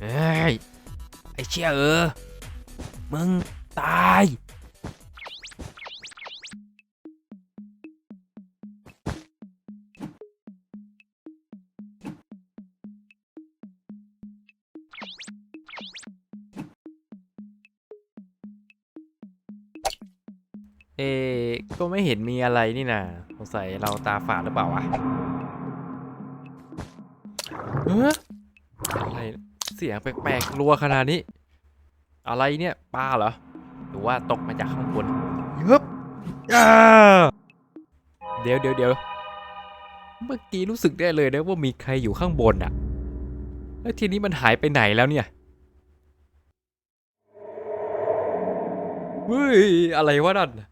เอ้ย ไอ้เชี่ยเออ มึงตายเอก็ไม่เห็นมีอะไรนี่นะสงสัยเราตาฝาดหรือเปล่าวะเฮ้ยอ เสียงแปลกๆรัวขนาดนี้ อะไรเนี่ยปลาเหรอ หรือว่าตกมาจากข้างบนยึบอ่าเดี๋ยวเดี๋ยวเดี๋ยวเมื่อกี้รู้สึกได้เลยนะว่ามีใครอยู่ข้างบนอะแล้วทีนี้มันหายไปไหนแล้วเนี่ยเฮ้ยอะไรวะนั่นน่ะ